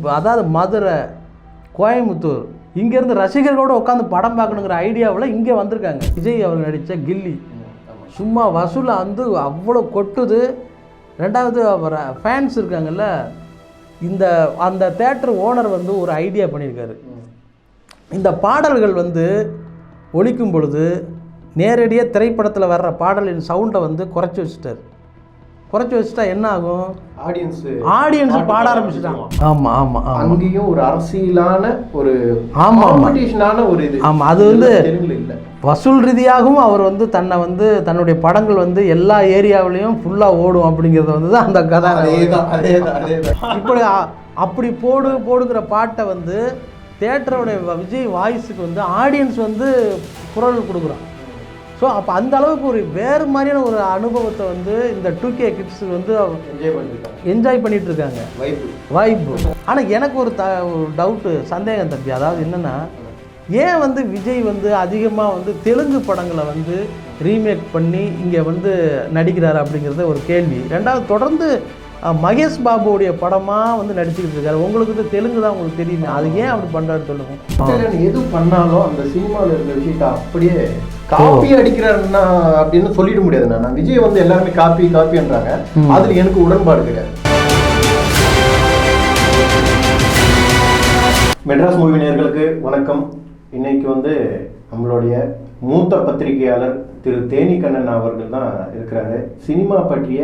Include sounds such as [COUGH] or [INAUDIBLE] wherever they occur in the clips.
இப்போ அதாவது மதுரை கோயம்புத்தூர் இங்கேருந்து ரசிகர்களோட உட்காந்து படம் பார்க்கணுங்கிற ஐடியாவில் இங்கே வந்திருக்காங்க. விஜய் அவர் நடித்த கில்லி. சும்மா வசூல் வந்து அவ்வளோ கொட்டுது. ரெண்டாவது அவர் ஃபேன்ஸ் இருக்காங்கல்ல இந்த அந்த தேட்டர் ஓனர் வந்து ஒரு ஐடியா பண்ணியிருக்காரு. இந்த பாடல்கள் வந்து ஒழிக்கும் பொழுது நேரடியாக திரைப்படத்தில் வர்ற பாடலின் சவுண்டை வந்து குறைச்சி வச்சுட்டார். குறைச்சி வச்சுட்டா என்ன ஆகும்? ஆடியன்ஸ் ஆடியன்ஸ் பாட ஆரம்பிச்சுட்டாங்க ஆமாம் ஆமாம் அங்கேயும் ஒரு அரசியலான ஒரு ஆமா, ஆமா. காம்படிஷனான ஒரு இது. ஆமாம் அது வந்து வசூல் ரீதியாகவும் அவர் வந்து தன்னை வந்து தன்னுடைய படங்கள் வந்து எல்லா ஏரியாவிலையும் ஃபுல்லாக ஓடும் அப்படிங்கிறத வந்து தான் அந்த கதை அதேதான் அதேதான் அதேதான் இப்படி அப்படி போடு போடுங்கிற பாட்டை வந்து தேட்டரோடைய விஜய் வாய்ஸுக்கு வந்து ஆடியன்ஸ் வந்து குரல் கொடுக்குறான். ஸோ அப்போ அந்த அளவுக்கு ஒரு வேறு மாதிரியான ஒரு அனுபவத்தை வந்து இந்த டூ கே கிட்ஸ் வந்து என்ஜாய் பண்ணிட்டு இருக்காங்க வாய்ப்பு ஆனால் எனக்கு ஒரு த ஒரு டவுட்டு சந்தேகம் தம்பி. அதாவது என்னென்னா ஏன் வந்து விஜய் வந்து அதிகமாக வந்து தெலுங்கு படங்களை வந்து ரீமேக் பண்ணி இங்கே வந்து நடிக்கிறாரு அப்படிங்கிறது ஒரு கேள்வி. ரெண்டாவது தொடர்ந்து மகேஷ் பாபுவுடைய படமாக வந்து நடிச்சுக்கிட்டு இருக்காரு. உங்களுக்கு வந்து தெலுங்கு தான் உங்களுக்கு தெரியுமே. அது ஏன் அப்படி பண்ணுறாரு சொல்லுங்க. எது பண்ணாலும் அந்த சினிமாவில் இருந்த விஷயத்த அப்படியே காப்பி அடிக்கிறாருன்னா அப்படின்னு சொல்லிட முடியாது. நான் விஜய் வந்து எல்லாருமே காப்பி காப்பின்றாங்க. அதுல எனக்கு உடன்பாடு கிடையாது. மெட்ராஸ் மூவி நேயர்களுக்கு வணக்கம். இன்னைக்கு வந்து நம்மளுடைய மூத்த பத்திரிகையாளர் திரு தேனிக்கண்ணன் அவர்கள் தான் இருக்கிறாரு. சினிமா பற்றிய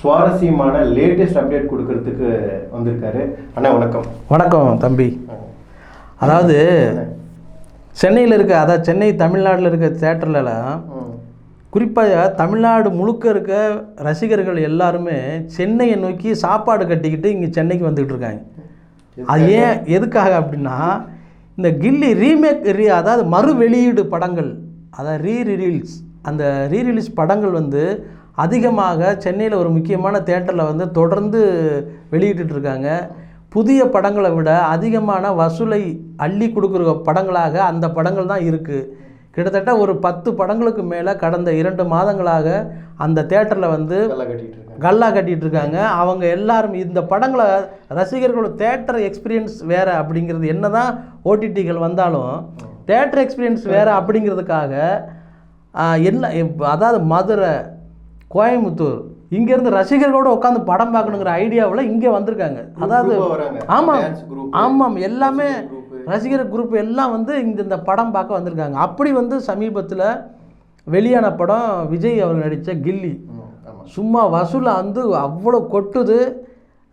சுவாரஸ்யமான லேட்டஸ்ட் அப்டேட் கொடுக்கறதுக்கு வந்திருக்காரு. அண்ணா வணக்கம். வணக்கம் தம்பி. அதாவது சென்னையில் இருக்க அதாவது சென்னை தமிழ்நாட்டில் இருக்க தேட்டர்லலாம். குறிப்பாக தமிழ்நாடு முழுக்க இருக்க ரசிகர்கள் எல்லாருமே சென்னையை நோக்கி சாப்பாடு கட்டிக்கிட்டு இங்கே சென்னைக்கு வந்துக்கிட்டு இருக்காங்க. அது ஏன் எதுக்காக அப்படின்னா இந்த கில்லி ரீமேக் ரீ அதாவது மறு வெளியீடு படங்கள் அதாவது ரீ ரிலீஸ் அந்த ரீ ரிலீஸ் படங்கள் வந்து அதிகமாக சென்னையில் ஒரு முக்கியமான தேட்டரில் வந்து தொடர்ந்து வெளியிட்டுட்டு இருக்காங்க. புதிய படங்களை விட அதிகமான வசூலை அள்ளி கொடுக்குற படங்களாக அந்த படங்கள் தான் இருக்குது கிட்டத்தட்ட ஒரு பத்து படங்களுக்கு மேலே கடந்த இரண்டு மாதங்களாக அந்த தேட்டரில் வந்து கல்லா கட்டிட்டு இருக்காங்க. அவங்க எல்லாரும் இந்த படங்களை ரசிகர்களோட தேட்டர் எக்ஸ்பீரியன்ஸ் வேறு அப்படிங்கிறது என்ன தான் ஓடிடிகள் வந்தாலும் தேட்டர் எக்ஸ்பீரியன்ஸ் வேறு அப்படிங்கிறதுக்காக என்ன அதாவது மதுரை கோயம்புத்தூர் இங்கேருந்து ரசிகர்களோட உட்காந்து படம் பார்க்கணுங்கிற ஐடியாவில் இங்கே வந்திருக்காங்க அதாவது. ஆமாம் ஆமாம் எல்லாமே. ரசிகர் குரூப் எல்லாம் வந்து இந்த இந்த படம் பார்க்க வந்திருக்காங்க அப்படி வந்து சமீபத்தில் வெளியான படம் விஜய் அவர் நடித்த கில்லி. சும்மா வசூல் வந்து அவ்வளோ கொட்டுது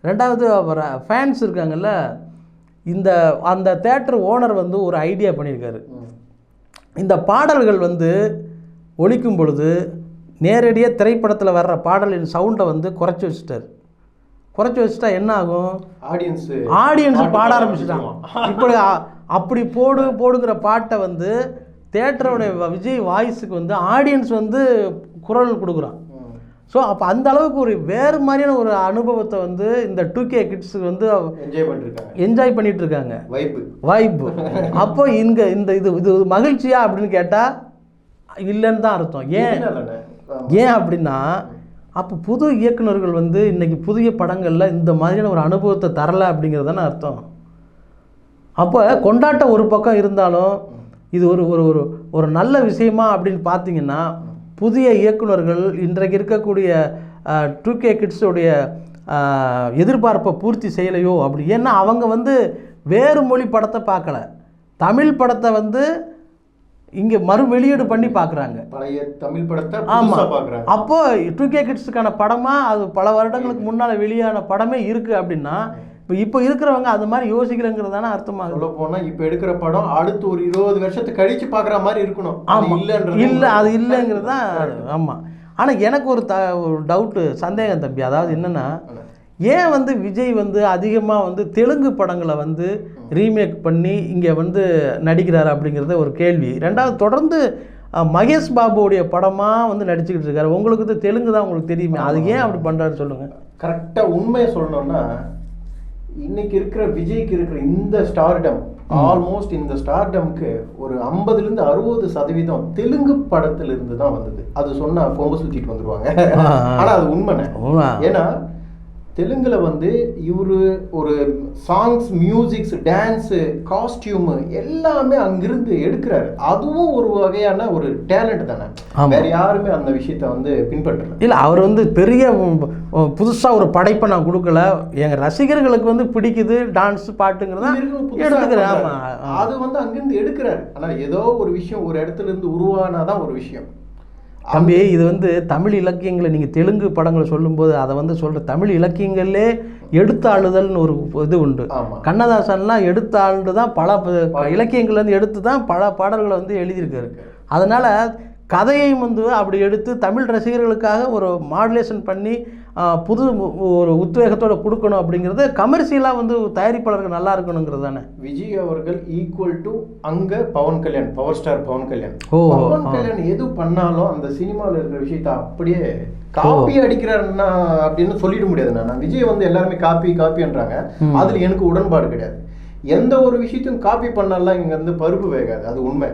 ரெண்டாவது அவர் ஃபேன்ஸ் இருக்காங்கல்ல இந்த அந்த தேட்டர் ஓனர் வந்து ஒரு ஐடியா பண்ணியிருக்காரு. இந்த பாடல்கள் வந்து ஒலிக்கும் பொழுது நேரடியாக திரைப்படத்தில் வர்ற பாடலின் சவுண்டை வந்து குறைச்சி வச்சுட்டார். குறைச்சி வச்சுட்டா என்ன ஆகும்? ஆடியன்ஸ் ஆடியன்ஸ் பாட ஆரம்பிச்சுட்டாங்க. இப்படி அப்படி போடு போடுங்கிற பாட்டை வந்து தேட்டரோடைய விஜய் வாய்ஸுக்கு வந்து ஆடியன்ஸ் வந்து குரல் கொடுக்குறான். ஸோ அப்போ அந்த அளவுக்கு ஒரு வேறு மாதிரியான ஒரு அனுபவத்தை வந்து இந்த டூ கே கிட்ஸுக்கு வந்து என்ஜாய் பண்ணிருக்காங்க. என்ஜாய் பண்ணிட்டு இருக்காங்க வைப்பு வாய்ப்பு [LAUGHS] அப்போ இங்கே இந்த இது இது மகிழ்ச்சியா அப்படின்னு கேட்டால் இல்லைன்னு தான் அர்த்தம். ஏன். ஏன் அப்படின்னா அப்போ புது இயக்குனர்கள் வந்து இன்றைக்கி புதிய படங்களில் இந்த மாதிரியான ஒரு அனுபவத்தை தரலை அப்படிங்கிறது தானே அர்த்தம். அப்போ கொண்டாட்டம் ஒரு பக்கம் இருந்தாலும் இது ஒரு ஒரு ஒரு ஒரு நல்ல விஷயமா அப்படின்னு பார்த்தீங்கன்னா புதிய இயக்குனர்கள் இன்றைக்கு இருக்கக்கூடிய டூ கே கிட்ஸுடைய எதிர்பார்ப்பை பூர்த்தி செய்யலையோ அப்படி. ஏன்னா அவங்க வந்து வேறு மொழி படத்தை பார்க்கல. தமிழ் படத்தை வந்து இங்கே மறு வெளியீடு பண்ணி பார்க்குறாங்க பழைய தமிழ் படத்தை ஆமா. புதுசா பாக்குறாங்க. அப்போ டூ கே கிட்ஸுக்கான படமாக அது பல வருடங்களுக்கு முன்னால் வெளியான படமே இருக்குது அப்படின்னா இப்போ இப்போ இருக்கிறவங்க அது மாதிரி யோசிக்கிறங்கிறது தானே அர்த்தமாகுது. சொல்ல போனா இப்ப எடுக்கிற படம் அடுத்து ஒரு இருபது வருஷத்துக்கு கழிச்சு பாக்குற மாதிரி இருக்கணும். ஆமாம் இல்லன்றது இல்லை அது இல்லைங்கிறது தான் ஆமாம் ஆனால் எனக்கு ஒரு த ஒரு டவுட்டு சந்தேகம் தம்பி. அதாவது என்னென்னா ஏன் வந்து விஜய் வந்து அதிகமாக வந்து தெலுங்கு படங்களை வந்து ரீமேக் பண்ணி இங்கே வந்து நடிக்கிறாரு அப்படிங்கிறது ஒரு கேள்வி. ரெண்டாவது தொடர்ந்து மகேஷ் பாபுவுடைய படமாக வந்து நடிச்சுக்கிட்டு இருக்காரு. உங்களுக்கு வந்து தெலுங்கு தான் உங்களுக்கு தெரியுமே? அது ஏன் அப்படி பண்ணுறாரு சொல்லுங்கள் கரெக்டா உண்மையை சொல்லணும்னா இன்னைக்கு இருக்கிற விஜய்க்கு இருக்கிற இந்த ஸ்டார்டம் ஆல்மோஸ்ட் இந்த ஸ்டார்டம்க்கு ஒரு 50 இருந்து அறுபது சதவீதம் தெலுங்கு படத்துல இருந்து தான் வந்தது. அது சொன்னா கொம்பு சுத்திட்டு வந்துருவாங்க. ஆ, ஆ. ஆனா அது உண்மை. ஏன்னா தெலுங்குல வந்து இவரு ஒரு சாங்ஸ் மியூசிக்ஸ் டான்ஸு காஸ்டியூமு எல்லாமே அங்கிருந்து எடுக்கிறாரு. அதுவும் ஒரு வகையான ஒரு டேலண்ட் தானே. வேற யாருமே அந்த விஷயத்த வந்து பின்பற்றல. இல்லை அவர் வந்து பெரிய புதுசாக ஒரு படைப்பை நான் கொடுக்கல. எங்கள் ரசிகர்களுக்கு வந்து பிடிக்குது டான்ஸ் பாட்டுங்கிறத எடுத்துக்கிறேன் அது வந்து அங்கிருந்து எடுக்கிறாரு. ஆனா ஏதோ ஒரு விஷயம் ஒரு இடத்துல இருந்து உருவானாதான் ஒரு விஷயம். தம்பி இது வந்து தமிழ் இலக்கியங்களை நீங்கள் தெலுங்கு படங்களை சொல்லும்போது அதை வந்து சொல்கிற தமிழ் இலக்கியங்களே எடுத்து ஆளுதல்னு ஒரு இது உண்டு. கண்ணதாசன்லாம் எடுத்து ஆண்டு தான் பல ப- இலக்கியங்கள்லேருந்து எடுத்து தான் பல பாடல்களை வந்து எழுதியிருக்காரு. அதனால் கதையையும் வந்து அப்படி எடுத்து தமிழ் ரசிகர்களுக்காக ஒரு மாடுலேஷன் பண்ணி புது ஒரு உத்வேகத்தோட கொடுக்கணும் அப்படிங்கிறது கமர்ஷியலாக வந்து தயாரிப்பாளர்கள் நல்லா இருக்கணுங்கிறது தானே? விஜய் அவர்கள் ஈக்குவல் டு அங்க பவன் கல்யாண் பவர் ஸ்டார் பவன் கல்யாண். ஓ, பவன். கல்யாண் எது பண்ணாலும் அந்த சினிமாவில் இருக்கிற விஷயத்த அப்படியே காப்பி அடிக்கிறாருன்னா அப்படின்னு சொல்லிட முடியாது. நான் விஜய் வந்து எல்லாருமே காப்பி காப்பின்றாங்க. அதுல எனக்கு உடன்பாடு கிடையாது. எந்த ஒரு விஷயத்தையும் காப்பி பண்ணாலாம் இங்க வந்து பருப்பு வேகாது. அது உண்மை.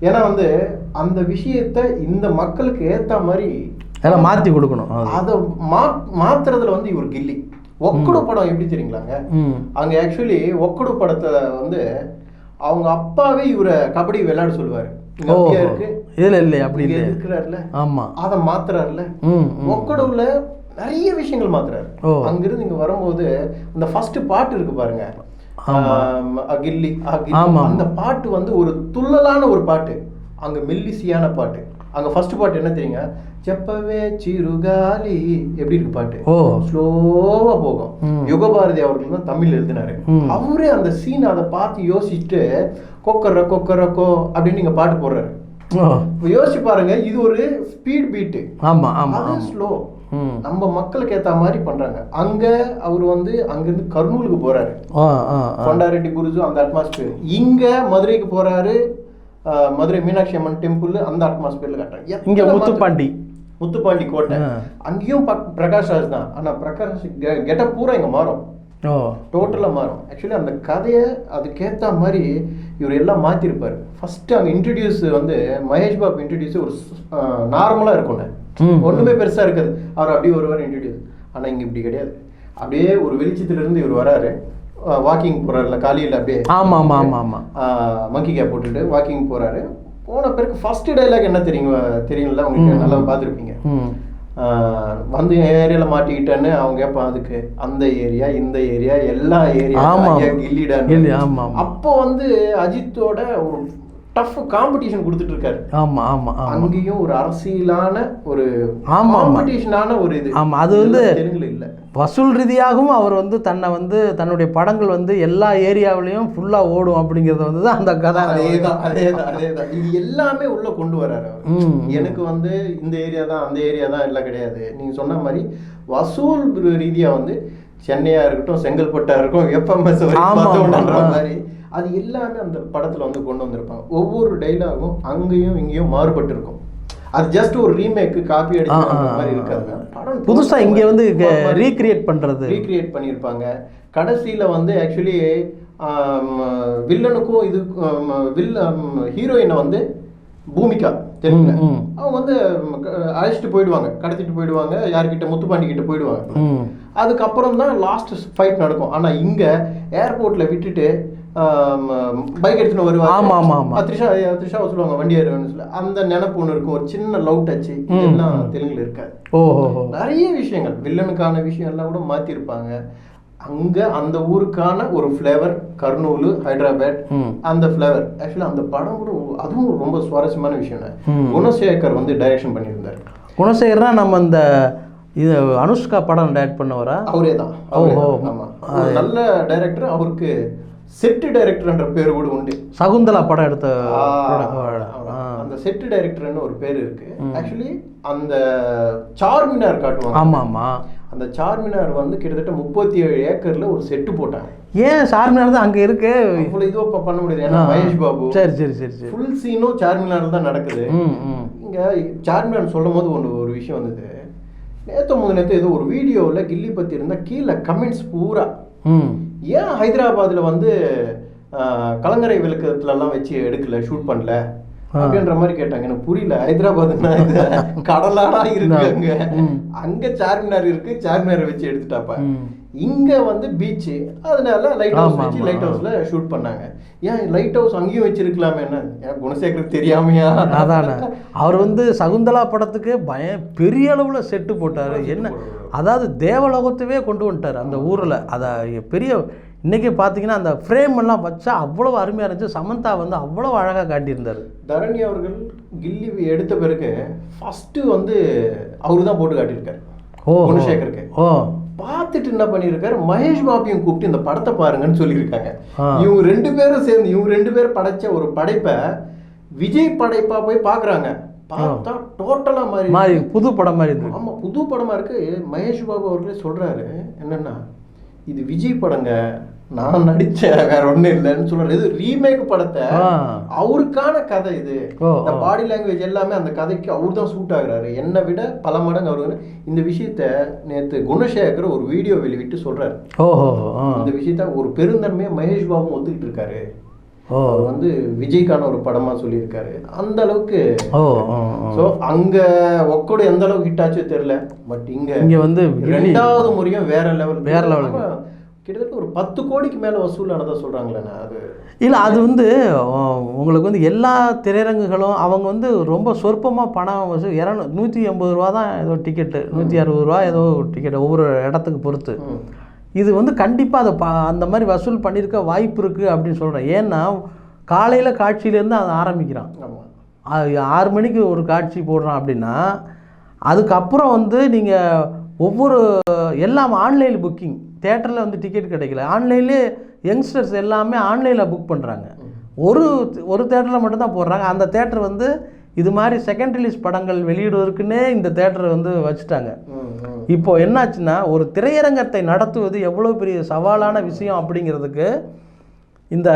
ஏன்னா வந்து அந்த விஷயத்த இந்த மக்களுக்கு ஏத்த மாதிரி அதெல்லாம் மாற்றி கொடுக்கணும். அது. மா மாத்துறதுல வந்து இவர் கில்லி. ஒக்கடு படம் எப்படி தெரியுங்களாங்க அங்க? ஆக்சுவலி ஒக்கடு படத்துல வந்து அவங்க அப்பாவே இவரை கபடி விளையாட சொல்லுவாரு. இதில் இல்லை அப்படி இல்லை இருக்கிறாருல. ஆமாம் அதை மாத்துறாருல. ஒக்கடுவுல நிறைய விஷயங்கள் மாத்துறாரு. அங்கிருந்து இங்க வரும்போது அந்த ஃபர்ஸ்ட் பாட்டு இருக்கு பாருங்க. ஆமா. ஆம், அகில்லி. ஆமா, ஆமா. அந்த பாட்டு வந்து ஒரு துள்ளலான ஒரு பாட்டு. அங்க மெல்லிசியான பாட்டு. அங்க ஃபர்ஸ்ட் பாட்டு என்ன தெரியுங்க? செப்பவே சிறுகாலி எப்படி இருக்கு பாட்டு? ஓ. ஸ்லோவா போகும். யுகபாரதி அவர்கள் தான் தமிழ் எழுதினாரு. அவரே அந்த சீன் அதை பார்த்து யோசிச்சுட்டு கொக்கர கொக்கரக்கோ அப்படின்னு நீங்க பாட்டு போடுறாரு. யோசிச்சு பாருங்க இது ஒரு ஸ்பீட் பீட்டு அது ஆமாம் ஸ்லோ நம்ம மக்களுக்கு ஏத்த மாதிரி பண்றாங்க. அங்க அவர் வந்து அங்கிருந்து கர்னூலுக்கு போறாரு. கொண்டாரெட்டி குருஜு அந்த அட்மாஸ்பியர் இங்க மதுரைக்கு போறாரு மதுரை மீனாட்சி அம்மன் டெம்பிள் அந்த அட்மாஸ்பியர்ல காட்டுறாங்க. இங்கே முத்துப்பாண்டி முத்துப்பாண்டி கோட்டை. அங்கேயும் பிரகாஷ் ராஜ் தான். ஆனா பிரகாஷ் கெட்டப் பூரா இங்க மாறும். டோட்டலாக மாறும். ஆக்சுவலி அந்த கதையை அதுக்கேற்ற மாதிரி இவர் எல்லாம் மாற்றிருப்பார் ஃபஸ்ட்டு அங்கே இன்ட்ரடியூஸ் வந்து மகேஷ் பாபு இன்ட்ரடியூஸ் ஒரு நார்மலாக இருக்கும்ல. ஒன்றுமே பெருசாக இருக்காது. அவர் அப்படியே வருவார் இன்ட்ரடியூஸ் ஆனால் இங்கே இப்படி கிடையாது. அப்படியே ஒரு வெளிச்சத்துலேருந்து இவர் வராரு. வாக்கிங் போகிறாருல காலையில் அப்படியே ஆமாம் ஆமாம் ஆமாம் ஆமாம் மங்கி கேப் போட்டுட்டு வாக்கிங் போகிறாரு போன பிறகு ஃபஸ்ட்டு டைலாக் என்ன தெரியுங்க தெரியுங்களா உங்களுக்கு. நல்லா பார்த்துருப்பீங்க. வந்து என் ஏரியால மாட்டிக்கிட்டேன்னு அவங்க கேட்பான் அதுக்கு அந்த ஏரியா இந்த ஏரியா எல்லா ஏரியா ஆமா. கில்லிடா கில்லி, ஆமா, ஆமா. அப்போ வந்து அஜித்தோட ஒரு டஃப் காம்படிஷன் கொடுத்துட்டு இருக்காரு. ஆமாம் ஆமாம் அங்கேயும் ஒரு அரசியலான ஒரு ஆமா, ஆமா. காம்படிஷனான ஒரு இது. ஆமா, அது வந்து- தெலுங்குல இல்ல. வசூல் ரீதியாகவும் அவர் வந்து தன்னை வந்து தன்னுடைய படங்கள் வந்து எல்லா ஏரியாவிலையும் ஃபுல்லாக ஓடும் அப்படிங்கிறத வந்து தான் அந்த கதை அதேதான் அதேதான் அதேதான். இது எல்லாமே உள்ள கொண்டு அவர். ம். எனக்கு வந்து இந்த ஏரியா தான் அந்த ஏரியா தான் எல்லாம் கிடையாது. நீங்க சொன்ன மாதிரி வசூல் ரீதியா வந்து சென்னையா இருக்கட்டும் செங்கல்பட்டா இருக்கும் எஃப்எம்எஸ் ஆமா. மாதிரி அது எல்லாமே அந்த படத்துல வந்து கொண்டு வந்திருப்பாங்க. ஒவ்வொரு டைலாகும் அங்கேயும் இங்கேயும் மாறுபட்டு இருக்கும் அது ஜஸ்ட் ஒரு ரீமேக் காப்பி அடிச்ச மாதிரி. இருக்காது படம் புதுசா இங்க வந்து ரீக்ரியேட் பண்றது. ரீக்ரியேட் பண்ணியிருப்பாங்க. கடைசியில வந்து ஆக்சுவலி வில்லனுக்கும் இது வில் ஹீரோயினை வந்து பூமிகா ம். அவங்க வந்து அழைச்சிட்டு போயிடுவாங்க. கடத்திட்டு போயிடுவாங்க. யார்கிட்ட முத்துப்பாண்டி கிட்ட போயிடுவாங்க. அதுக்கப்புறம் தான் லாஸ்ட் ஃபைட் நடக்கும். ஆனா இங்க ஏர்போர்ட்ல விட்டுட்டு பைக் எடுத்துன்னு வருவாங்க. ஆமா, ஆமா, ஆமா. த்ரிஷா த்ரிஷா சொல்லுவாங்க வண்டி ஏறுவேன்னு சொல்லி. அந்த நினைப்பு ஒன்று இருக்கும். ஒரு சின்ன லவ் டச்சு ம், இதெல்லாம் ம். தெலுங்குல இருக்காது. ஓஹோ. நிறைய விஷயங்கள். வில்லனுக்கான விஷயம் எல்லாம் கூட மாத்திருப்பாங்க. அங்க அந்த ஊருக்கான ஒரு ஃப்ளேவர் கர்னூலு ஹைதராபாத் அந்த ஃப்ளேவர் ஆக்சுவலி அந்த படம் கூட அதுவும் ரொம்ப சுவாரஸ்யமான விஷயம். குணசேகர் வந்து டைரக்ஷன் பண்ணியிருந்தார். குணசேகர்னா நம்ம இந்த இது அனுஷ்கா படம் டைரக்ட் பண்ணவரா? அவரே தான். ஓஹோ. தான். ஆமா. ஒரு நல்ல டைரக்டர் அவருக்கு செட்டு டைரக்டர்ன்ற பேர் கூட உண்டு. சகுந்தலா படம் எடுத்த. அந்த செட்டு டைரக்டர்னு ஒரு பேர் இருக்கு. ஆக்சுவலி அந்த சார்மினார் காட்டுவாங்க. ஆமா ஆமா அந்த சார்மினார் வந்து கிட்டத்தட்ட முப்பத்தி ஏழு ஏக்கர்ல ஒரு செட்டு போட்டாங்க. ஏன் சார்மினார் தான் அங்க இருக்கு? அவ்வளவு இதுவா பண்ண முடியாது. ஏன்னா மகேஷ் பாபு சரி சரி சரி சரி. ஃபுல் சீனும் சார்மினார் தான் நடக்குது. இங்க சார்மினார் சொல்லும் போது ஒன்று ஒரு விஷயம் வந்தது. நேற்று முதல் நேற்று ஏதோ ஒரு வீடியோவில் கில்லி பற்றி இருந்தால் கீழே கமெண்ட்ஸ் பூரா ஏன் ஹைதராபாத்தில் வந்து கலங்கரை விளக்கத்துலலாம் வச்சு எடுக்கல ஷூட் பண்ணல? அப்படின்ற மாதிரி கேட்டாங்க. எனக்கு புரியல. ஹைதராபாத்னா கடலாடா [LAUGHS] இருக்கு அங்க சார்மினார் இருக்கு? சார்மினாரை வச்சு எடுத்துட்டாப்பா. இங்க வந்து பீச் அதனால லைட் ஹவுஸ் வச்சு. லைட் ஹவுஸ்ல ஷூட் பண்ணாங்க. ஏன் லைட் ஹவுஸ் அங்கேயும் வச்சிருக்கலாமே என்ன? ஏன் குணசேகர் தெரியாமையா? அதானே. அவர் வந்து சகுந்தலா படத்துக்கு பய பெரிய அளவில் செட்டு போட்டார். என்ன? அதாவது தேவலோகத்தவே கொண்டு வந்துட்டார் அந்த ஊரில். அதை பெரிய இன்னைக்கு பார்த்தீங்கன்னா அந்த ஃப்ரேம் எல்லாம் வச்சா அவ்வளோ அருமையாக இருந்துச்சு. சமந்தா வந்து அவ்வளோ அழகாக காட்டியிருந்தார். தரணி அவர்கள் கில்லி எடுத்த பிறகு ஃபர்ஸ்ட் வந்து அவரு தான் போட்டு காட்டியிருக்காரு. ஓ. குணசேகருக்கு. ஓ. பார்த்துட்டு என்ன பண்ணியிருக்காரு? மகேஷ் பாபியும் கூப்பிட்டு இந்த படத்தை பாருங்கன்னு சொல்லியிருக்காங்க. இவங்க ரெண்டு பேரும் சேர்ந்து இவங்க ரெண்டு பேரும் படைச்ச ஒரு படைப்பை விஜய் படைப்பா போய் பார்க்கறாங்க. பார்த்தா டோட்டலா மாறி மாதிரி புது படம் மாதிரி இருந்தது ஆமா புது படமா இருக்கு. மகேஷ் பாபு அவர்களே சொல்றாரு என்னன்னா இது விஜய் படங்க. நான் நடிச்ச வேற ஒண்ணும் இல்லைன்னு சொல்றாரு. இது ரீமேக் படத்தை. அவருக்கான கதை இது. இந்த. பாடி லாங்குவேஜ் எல்லாமே அந்த கதைக்கு அவர் தான் சூட் ஆகுறாரு. என்னை விட பல மடங்கு அவரு இந்த விஷயத்த நேத்து குணசேகர் ஒரு வீடியோ வெளியிட்டு சொல்றாரு. இந்த விஷயத்த ஒரு பெருந்தன்மையா மகேஷ் பாபு ஒத்துக்கிட்டு இருக்காரு. வந்து விஜய்க்கான ஒரு படமா சொல்லியிருக்காரு. அந்த அளவுக்கு. சோ அங்க ஒக்கோடு எந்த அளவுக்கு ஹிட் ஆச்சோ தெரியல. பட் இங்க இங்க வந்து ரெண்டாவது முறையும் வேற லெவல் வேற level. கிட்டத்தட்ட ஒரு பத்து கோடிக்கு மேல வசூல் ஆனதா சொல்றாங்களே அது. இல்லை அது வந்து உங்களுக்கு வந்து எல்லா திரையரங்குகளும் அவங்க வந்து ரொம்ப சொற்பமாக பணம் வசூல் இரநூ நூற்றி எண்பது ரூபா தான் ஏதோ டிக்கெட்டு நூற்றி அறுபது ரூபா ஏதோ டிக்கெட் ஒவ்வொரு இடத்துக்கு பொறுத்து. இது வந்து கண்டிப்பாக அதை பா அந்த மாதிரி வசூல் பண்ணியிருக்க வாய்ப்பு இருக்குது அப்படின்னு சொல்கிறேன் ஏன்னா காலையில் காட்சியிலேருந்து அதை ஆரம்பிக்கிறான். ஆறு மணிக்கு ஒரு காட்சி போடுறான் அப்படின்னா அதுக்கப்புறம் வந்து நீங்கள் ஒவ்வொரு எல்லாம் ஆன்லைன் புக்கிங் தேட்டரில் வந்து டிக்கெட் கிடைக்கல. ஆன்லைன்லேயே யங்ஸ்டர்ஸ் எல்லாமே ஆன்லைனில் புக் பண்ணுறாங்க ஒரு ஒரு தேட்டரில் மட்டும்தான் போடுறாங்க. அந்த தேட்டர் வந்து இது மாதிரி செகண்ட் ரிலீஸ் படங்கள் வெளியிடுவதற்குன்னே இந்த தேட்டரை வந்து வச்சுட்டாங்க. இப்போது இப்போ என்னாச்சுன்னா ஒரு திரையரங்கத்தை நடத்துவது எவ்வளோ பெரிய சவாலான விஷயம் அப்படிங்கிறதுக்கு இந்த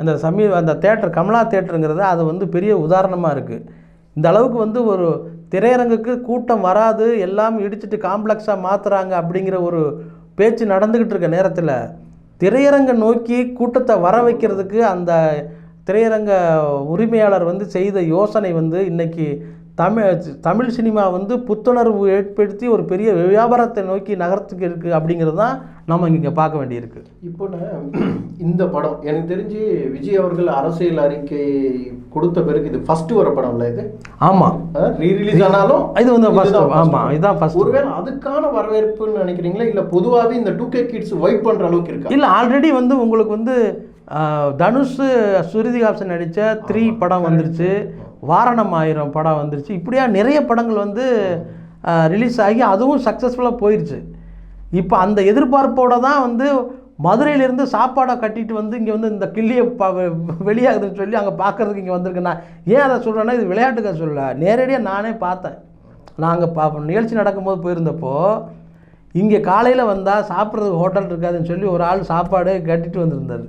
அந்த சமீப அந்த தேட்டர் கமலா தேட்டருங்கிறது அது வந்து பெரிய உதாரணமாக இருக்குது இந்த அளவுக்கு வந்து ஒரு திரையரங்குக்கு கூட்டம் வராது எல்லாம் இடிச்சிட்டு காம்ப்ளெக்ஸாக மாற்றுறாங்க அப்படிங்கிற ஒரு பேச்சு நடந்துக்கிட்டு இருக்க நேரத்தில் திரையரங்க நோக்கி கூட்டத்தை வர வைக்கிறதுக்கு அந்த திரையரங்க உரிமையாளர் வந்து செய்த யோசனை வந்து இன்றைக்கி தமிழ் தமிழ் சினிமா வந்து புத்துணர்வு ஏற்படுத்தி ஒரு பெரிய வியாபாரத்தை நோக்கி நகரத்துக்கு இருக்குது அப்படிங்கிறது தான் நம்ம இங்கே பார்க்க வேண்டியிருக்கு. இப்போ இந்த படம் எனக்கு தெரிஞ்சு விஜய் அவர்கள் அரசியல் அறிக்கை கொடுத்த பிறகு இது ஃபர்ஸ்ட் வர படம்ல இது? ஆமாம் ரீ ரிலீஸ் ஆனாலும் இது வந்து first, இதுதான் first. ஆமா, இதுதான் first. ஒருவேளை அதுக்கான வரவேற்புன்னு நினைக்கிறீங்களா? இல்ல பொதுவாவே இந்த டூ கே கிட்ஸ் வைப் பண்ற அளவுக்கு இருக்கா? இல்லை ஆல்ரெடி வந்து உங்களுக்கு வந்து தனுஷ் ஸ்ருதிகாப்சன் நடித்த த்ரீ படம் வந்துருச்சு. வாரணம் ஆயிரம் படம் வந்துருச்சு. இப்படியா நிறைய படங்கள் வந்து ரிலீஸ் ஆகி அதுவும் சக்ஸஸ்ஃபுல்லாக போயிடுச்சு இப்போ அந்த எதிர்பார்ப்போட தான் வந்து மதுரையிலேருந்து சாப்பாடை கட்டிட்டு வந்து இங்கே வந்து இந்த கிள்ளியை ப வெளியாகுதுன்னு சொல்லி அங்கே பார்க்கறதுக்கு இங்கே வந்திருக்கேன் நான் ஏன் அதை சொல்கிறேன்னா இது விளையாட்டுக்காக சொல்ல நேரடியாக நானே பார்த்தேன். நாங்கள் பா நிகழ்ச்சி நடக்கும்போது போயிருந்தப்போ இங்கே காலையில் வந்தால் சாப்பிட்றதுக்கு ஹோட்டல் இருக்காதுன்னு சொல்லி ஒரு ஆள் சாப்பாடு கட்டிட்டு வந்திருந்தார்.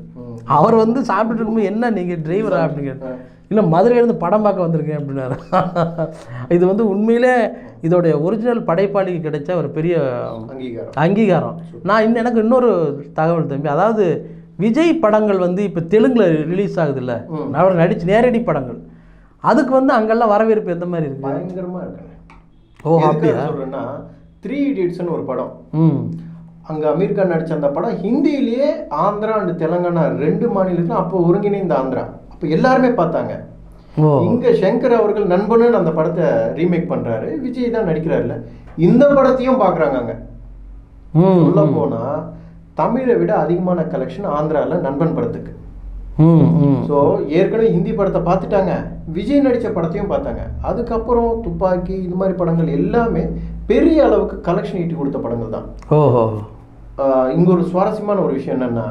அவர் வந்து சாப்பிட்டுட்டு இருக்கும்போது என்ன நீங்கள் டிரைவரா அப்படிங்கிற இல்லை மதுரையிலேருந்து படம் பார்க்க வந்திருக்கேன் அப்படின்னாரு. இது வந்து உண்மையிலே இதோடைய ஒரிஜினல் படைப்பாளிக்கு கிடைச்ச ஒரு பெரிய அங்கீகாரம். அங்கீகாரம். நான் இன்னும் எனக்கு இன்னொரு தகவல் தம்பி அதாவது விஜய் படங்கள் வந்து இப்போ தெலுங்குல ரிலீஸ் ஆகுதுல்ல. அவர் நடிச்ச நேரடி படங்கள். அதுக்கு வந்து அங்கெல்லாம் வரவேற்பு எந்த மாதிரி இருக்கு? பயங்கரமா இருக்குங்க ஓ அப்படியா? த்ரீ இடியட்ஸ்னு ஒரு படம். ம். அங்க அமீர் கான் நடிச்ச அந்த படம் ஹிந்தியிலேயே ஆந்திரா அண்ட் தெலுங்கானா ரெண்டு மாநிலத்திலும் அப்போ ஒருங்கிணைந்த ஆந்திரா. அப்போ எல்லாருமே பார்த்தாங்க. இங்க சங்கர் அவர்கள் நண்பனுன்னு அந்த படத்தை ரீமேக் பண்றாரு. விஜய் தான் நடிக்கிறாருல்ல. இந்த படத்தையும் பாக்குறாங்க அங்க. சொல்ல போனா தமிழை விட அதிகமான கலெக்ஷன் ஆந்திரால நண்பன் படத்துக்கு. ஸோ ஏற்கனவே ஹிந்தி படத்தை பார்த்துட்டாங்க. விஜய் நடித்த படத்தையும் பார்த்தாங்க. அதுக்கப்புறம் துப்பாக்கி இது மாதிரி படங்கள் எல்லாமே பெரிய அளவுக்கு கலெக்ஷன் ஈட்டி கொடுத்த படங்கள் தான். ஓஹோ. இங்க ஒரு சுவாரஸ்யமான ஒரு விஷயம் என்னன்னா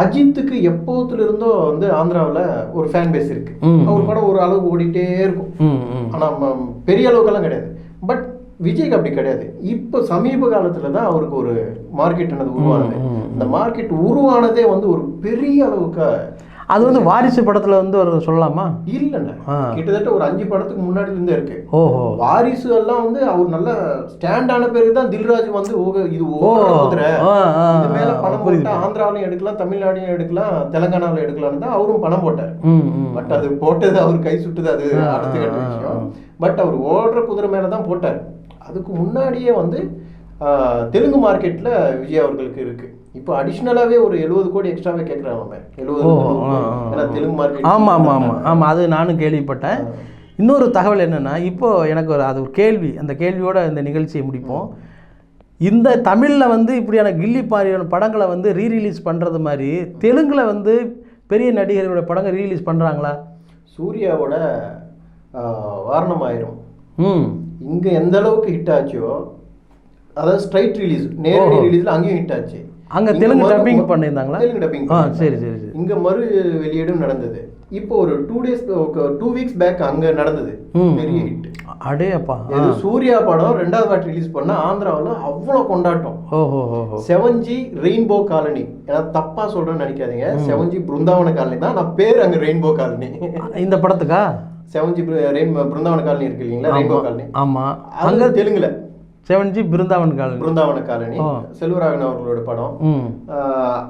அஜித்துக்கு எப்போத்துல இருந்தோ வந்து ஆந்திராவில் ஒரு ஃபேன் பேஸ் இருக்கு. அவர் படம் ஒரு அளவுக்கு ஓடிட்டே இருக்கும். ம் ம். ஆனா ம- பெரிய அளவுக்கெல்லாம் கிடையாது. பட் விஜய்க்கு அப்படி கிடையாது. இப்போ சமீப காலத்துல தான் அவருக்கு ஒரு மார்க்கெட் உருவானது. ம், ம். இந்த மார்க்கெட் உருவானதே வந்து ஒரு பெரிய அளவுக்கு அது வந்து வாரிசு படத்தில் வந்து ஒரு சொல்லலாமா? இல்லைண்ணே. கிட்டத்தட்ட ஒரு அஞ்சு படத்துக்கு முன்னாடி இருந்தே இருக்கு. ஓஹோ. வாரிசு எல்லாம் வந்து அவர் நல்ல ஸ்டாண்டான பிறகு தான் தில்ராஜ் வந்து இது மேல பணம் போட்டா ஆந்திராவிலையும் எடுக்கலாம் தமிழ்நாடுலையும் எடுக்கலாம் தெலங்கானாவில எடுக்கலாம்னு தான் அவரும் பணம் போட்டார். பட் அது போட்டது அவர் கை சுட்டுது அது அடுத்த கட்ட விஷயம். பட் அவர் ஓடுற குதிரை மேல தான் போட்டார். அதுக்கு முன்னாடியே வந்து தெலுங்கு மார்க்கெட்ல விஜய் அவர்களுக்கு இருக்கு. இப்போ அடிஷ்னலாவே ஒரு எழுபது கோடி எக்ஸ்ட்ராவே கேட்கறாங்க எழுபது ஏன்னா ஆ. தெலுங்கு மார்க்கெட் ஆமாம் ஆமாம் ஆமாம் ஆமாம் அது நானும் கேள்விப்பட்டேன். இன்னொரு தகவல் என்னன்னா இப்போ எனக்கு ஒரு அது ஒரு கேள்வி. அந்த கேள்வியோட இந்த நிகழ்ச்சியை முடிப்போம். இந்த தமிழில் வந்து இப்படியான கில்லி பாரியான படங்களை வந்து ரீரிலீஸ் பண்ணுறது மாதிரி தெலுங்கில் வந்து பெரிய நடிகர்களோட படங்கள் ரீரிலீஸ் பண்ணுறாங்களா சூர்யாவோட வாரணம் ஆயிரும் ம். இங்க எந்த அளவுக்கு ஹிட் ஆச்சோ அதாவது ஸ்ட்ரைட் ரிலீஸ் நேரடி. ரிலீஸ்ல அங்கேயும் ஹிட் ஆச்சு. அங்கே தெலுங்கு டப்பிங் பண்ணியிருந்தாங்களா? தெலுங்கு டப்பிங் ஆ சரி சரி சரி. இங்க மறு வெளியீடும் நடந்தது. இப்போ ஒரு two days two weeks back அங்க நடந்தது. பெரிய ஹிட் அடே அப்பா ஆ. இது சூர்யா படம் ரெண்டாவது வாட்டி ரிலீஸ் பண்ண ஆந்திராவுல அவ்வளவு கொண்டாட்டம். ஓஹோ செவன் ஜி ரெயின்போ காலனி ஏன்னா தப்பா சொல்றேன்னு நினைக்காதீங்க. செவன் ஜி பிருந்தாவன காலனி தான். நான் பேர் அங்க ரெயின்போ காலனி இந்த படத்துக்கா? செவன் ஜி பிருந்தாவன காலனி இருக்கு இல்லைங்களா? ரெயின்போ காலனி ஆமாம் அங்க தெலுங்குல. Seven G Brindavan colony. Brindavana colony. ஆ. செல்வராகவன் அவர்களோட படம்.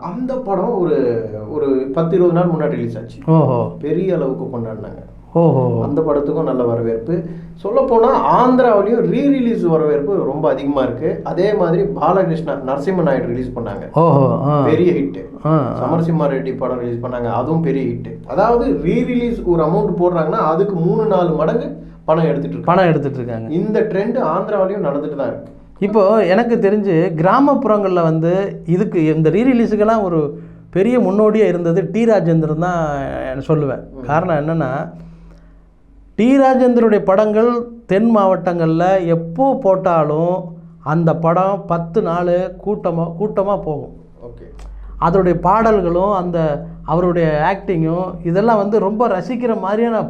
அந்த படம் ஒரு ஒரு பத்து இருபது நாள் முன்னாடி ரிலீஸ் ஆச்சு. ஓஹோ. பெரிய அளவுக்கு கொண்டாடினாங்க. ஓஹோ. அந்த படத்துக்கும் நல்ல வரவேற்பு. சொல்ல போனா ஆந்திராவிலையும் ரீ ரிலீஸ் வரவேற்பு ரொம்ப அதிகமா இருக்கு. அதே மாதிரி பாலகிருஷ்ணா நரசிம்ம நாயுடு ரிலீஸ் பண்ணாங்க. ஓஹோ பெரிய ஹிட் ஆ சமரசிம்மா ரெட்டி படம் ரிலீஸ் பண்ணாங்க. அதுவும் பெரிய ஹிட் அதாவது ரீ ரிலீஸ் ஒரு அமௌண்ட் போடுறாங்கன்னா அதுக்கு மூணு நாலு மடங்கு பணம் எடுத்துட்டு பணம் எடுத்துட்டு இருக்காங்க. இந்த ட்ரெண்ட் ஆந்திராவிலையும் நடந்துட்டு தான் இருக்கு. இப்போ எனக்கு தெரிஞ்சு கிராமப்புறங்களில் வந்து இதுக்கு இந்த ரீரிலீஸுக்கெல்லாம் ஒரு பெரிய முன்னோடியாக இருந்தது டி. ராஜேந்திரன் தான் நான் சொல்லுவேன். காரணம் என்னென்னா டி. ராஜேந்திரனுடைய படங்கள் தென் மாவட்டங்களில் எப்போ போட்டாலும் அந்த படம் பத்து நாள் கூட்டமாக கூட்டமாக போகும். ஓகே. அதோடைய பாடல்களும் அந்த அவருடைய ஆக்டிங்கும் இதெல்லாம் வந்து ரொம்ப ரசிக்கிற மாதிரியான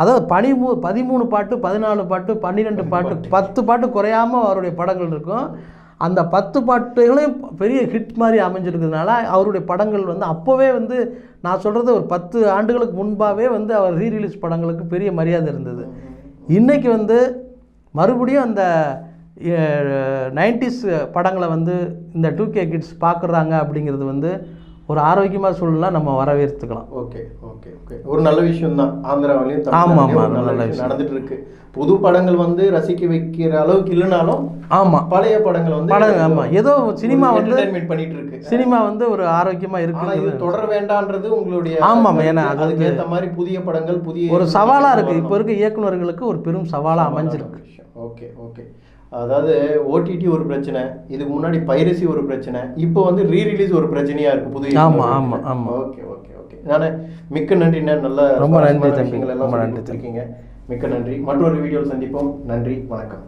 அதாவது பனிமூ பதிமூணு பாட்டு பதினாலு பாட்டு பன்னிரெண்டு பாட்டு பத்து பாட்டு குறையாமல் அவருடைய படங்கள் இருக்கும். அந்த பத்து பாட்டுகளையும் பெரிய ஹிட் மாதிரி அமைஞ்சிருக்கிறதுனால அவருடைய படங்கள் வந்து அப்போவே வந்து நான் சொல்கிறது ஒரு பத்து ஆண்டுகளுக்கு முன்பாகவே வந்து அவர் ரீரிலீஸ் படங்களுக்கு பெரிய மரியாதை இருந்தது. இன்றைக்கி வந்து மறுபடியும் அந்த நைன்டிஸ் படங்களை வந்து இந்த டூ கே கிட்ஸ் பார்க்குறாங்க அப்படிங்கிறது வந்து ஒரு ஆரோக்கியமாக சொல்லலாம் நம்ம வரவேற்றுக்கலாம் ஓகே ஓகே ஓகே. ஒரு நல்ல விஷயம் தான் ஆந்திராவிலையும் ஆமா, தமிழ்நாட்டிலையும் ஆமா, ஒரு நல்ல விஷயம். நடந்துட்டு இருக்கு புது படங்கள் வந்து ரசிக்க வைக்கிற அளவுக்கு இல்லைனாலும் ஆமாம் பழைய படங்கள் வந்து படம் ஆமாம் ஏதோ சினிமா வந்து பண்ணிட்டு இருக்கு சினிமா வந்து ஒரு ஆரோக்கியமாக இருக்குது தொடர வேண்டான்றது உங்களுடைய ஆமாம், கருத்து. ஏன்னா அது அதுக்கு ஏத்த மாதிரி புதிய படங்கள் புதிய ஒரு சவாலாக இருக்குது இப்போ இருக்க இயக்குனர்களுக்கு ஒரு பெரும் சவாலாக அமைஞ்சிருக்கு. Okay okay. அதாவது ஓடிடி ஒரு பிரச்சனை இதுக்கு முன்னாடி பைரசி ஒரு பிரச்சனை இப்போ வந்து ரீ ரிலீஸ் ஒரு பிரச்சனையா இருக்கு புது ஆமா, ஆமா, ஆமா. ஓகே ஓகே ஓகே நானே மிக்க நன்றி நல்ல ரொம்ப நன்றி சுவாரஸ்யமான தம்பி. விஷயங்கள் எல்லாம் ரொம்ப நன்றி. கொடுத்திருக்கீங்க மிக்க நன்றி மற்றொரு வீடியோவில் சந்திப்போம் நன்றி வணக்கம்